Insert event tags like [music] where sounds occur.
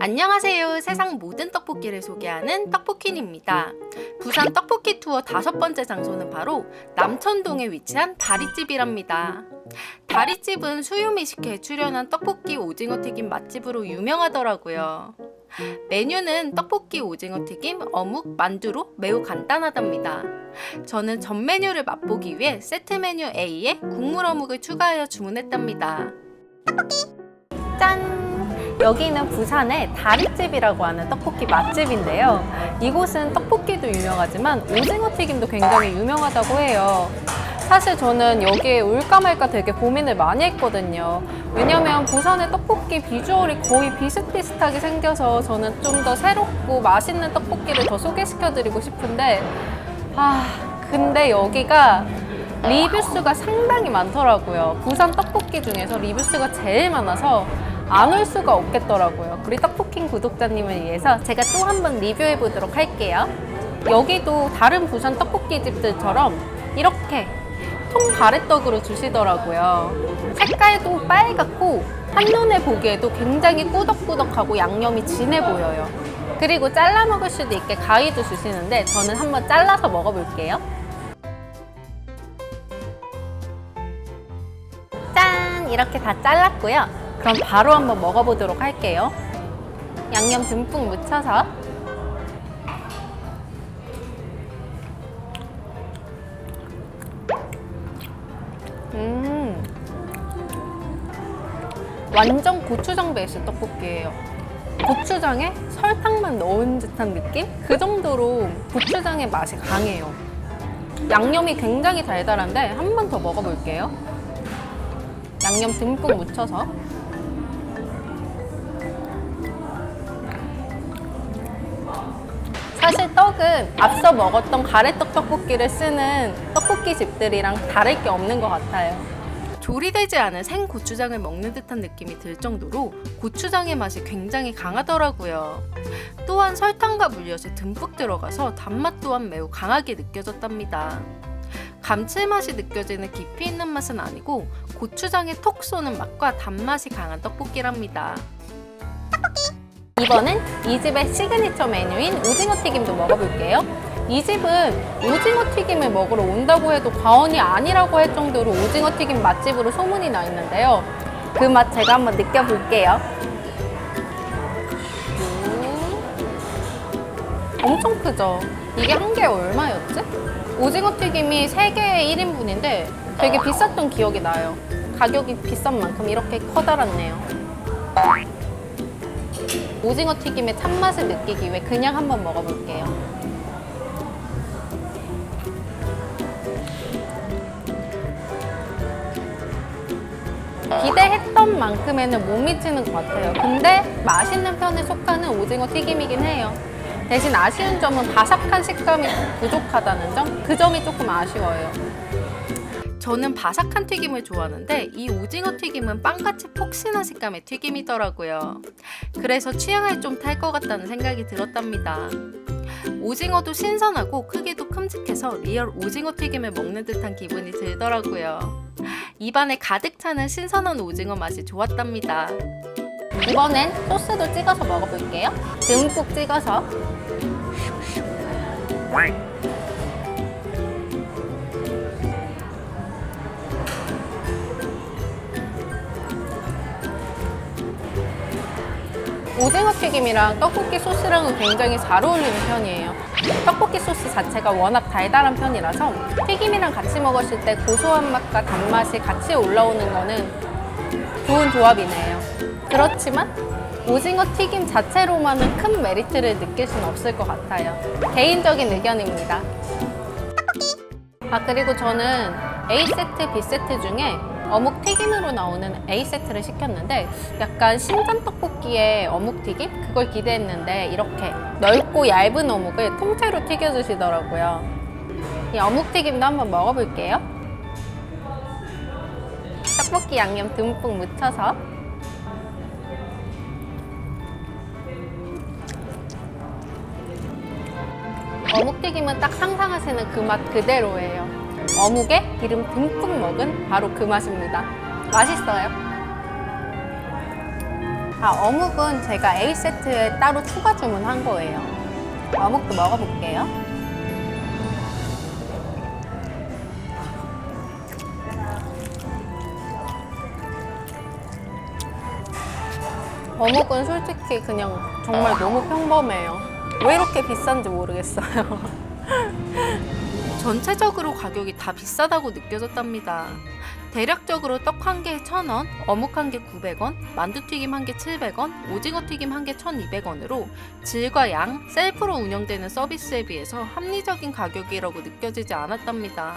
안녕하세요. 세상 모든 떡볶이를 소개하는 떡볶이입니다. 부산 떡볶이 투어 다섯 번째 장소는 바로 남천동에 위치한 다리집이랍니다. 다리집은 수유미식회에 출연한 떡볶이 오징어 튀김 맛집으로 유명하더라고요. 메뉴는 떡볶이 오징어 튀김, 어묵, 만두로 매우 간단하답니다. 저는 전 메뉴를 맛보기 위해 세트 메뉴 A에 국물 어묵을 추가하여 주문했답니다. 짠! 여기는 부산의 다리집이라고 하는 떡볶이 맛집인데요. 이곳은 떡볶이도 유명하지만 오징어 튀김도 굉장히 유명하다고 해요. 사실 저는 여기에 올까 말까 되게 고민을 많이 했거든요. 왜냐면 부산의 떡볶이 비주얼이 거의 비슷비슷하게 생겨서 저는 좀 더 새롭고 맛있는 떡볶이를 더 소개시켜드리고 싶은데, 아, 근데 여기가 리뷰 수가 상당히 많더라고요. 부산 떡볶이 중에서 리뷰 수가 제일 많아서 안 올 수가 없겠더라고요. 우리 떡볶이 구독자님을 위해서 제가 또 한번 리뷰해 보도록 할게요. 여기도 다른 부산 떡볶이 집들처럼 이렇게 통 가래떡으로 주시더라고요. 색깔도 빨갛고 한눈에 보기에도 굉장히 꾸덕꾸덕하고 양념이 진해 보여요. 그리고 잘라 먹을 수도 있게 가위도 주시는데 저는 한번 잘라서 먹어볼게요. 짠! 이렇게 다 잘랐고요. 그럼 바로 한번 먹어보도록 할게요. 양념 듬뿍 묻혀서 음 완전 고추장 베이스 떡볶이에요. 고추장에 설탕만 넣은 듯한 느낌? 그 정도로 고추장의 맛이 강해요. 양념이 굉장히 달달한데 한 번 더 먹어볼게요. 양념 듬뿍 묻혀서 사실 떡은 앞서 먹었던 가래떡 떡볶이를 쓰는 떡볶이 집들이랑 다를 게 없는 것 같아요. 조리되지 않은 생 고추장을 먹는 듯한 느낌이 들 정도로 고추장의 맛이 굉장히 강하더라고요. 또한 설탕과 물엿이 듬뿍 들어가서 단맛 또한 매우 강하게 느껴졌답니다. 감칠맛이 느껴지는 깊이 있는 맛은 아니고 고추장에 톡 쏘는 맛과 단맛이 강한 떡볶이랍니다. 이번엔 이 집의 시그니처 메뉴인 오징어 튀김도 먹어볼게요. 이 집은 오징어 튀김을 먹으러 온다고 해도 과언이 아니라고 할 정도로 오징어 튀김 맛집으로 소문이 나 있는데요. 그 맛 제가 한번 느껴볼게요. 음. 엄청 크죠? 이게 한 개에 얼마였지? 오징어 튀김이 3개에 1인분인데 되게 비쌌던 기억이 나요. 가격이 비싼 만큼 이렇게 커다랗네요. 오징어 튀김의 참맛을 느끼기 위해 그냥 한번 먹어볼게요. 기대했던 만큼에는 못 미치는 것 같아요. 근데 맛있는 편에 속하는 오징어 튀김이긴 해요. 대신 아쉬운 점은 바삭한 식감이 부족하다는 점? 그 점이 조금 아쉬워요. 저는 바삭한 튀김을 좋아하는데 이 오징어 튀김은 빵같이 폭신한 식감의 튀김이더라고요. 그래서 취향을 좀 탈 것 같다는 생각이 들었답니다. 오징어도 신선하고 크기도 큼직해서 리얼 오징어 튀김을 먹는 듯한 기분이 들더라고요. 입안에 가득 차는 신선한 오징어 맛이 좋았답니다. 이번엔 소스도 찍어서 먹어볼게요. 듬뿍 찍어서 오징어 튀김이랑 떡볶이 소스랑은 굉장히 잘 어울리는 편이에요. 떡볶이 소스 자체가 워낙 달달한 편이라서 튀김이랑 같이 먹었을 때 고소한 맛과 단맛이 같이 올라오는 거는 좋은 조합이네요. 그렇지만 오징어 튀김 자체로만은 큰 메리트를 느낄 수는 없을 것 같아요. 개인적인 의견입니다. 아 그리고 저는 A 세트, B 세트 중에 어묵 튀김으로 나오는 A 세트를 시켰는데 약간 신전 떡볶이의 어묵 튀김 그걸 기대했는데 이렇게 넓고 얇은 어묵을 통째로 튀겨주시더라고요. 이 어묵 튀김도 한번 먹어볼게요. 떡볶이 양념 듬뿍 묻혀서 어묵 튀김은 딱 상상하시는 그 맛 그대로예요. 어묵에 기름 듬뿍 먹은 바로 그 맛입니다. 맛있어요. 아, 어묵은 제가 A세트에 따로 추가 주문한 거예요. 어묵도 먹어볼게요. 어묵은 솔직히 그냥 정말 너무 평범해요. 왜 이렇게 비싼지 모르겠어요. [laughs] 전체적으로 가격이 다 비싸다고 느껴졌답니다. 대략적으로 떡 한 개에 1,000원, 어묵 한 개 900원, 만두튀김 한 개 700원, 오징어 튀김 한 개 1,200원으로 질과 양, 셀프로 운영되는 서비스에 비해서 합리적인 가격이라고 느껴지지 않았답니다.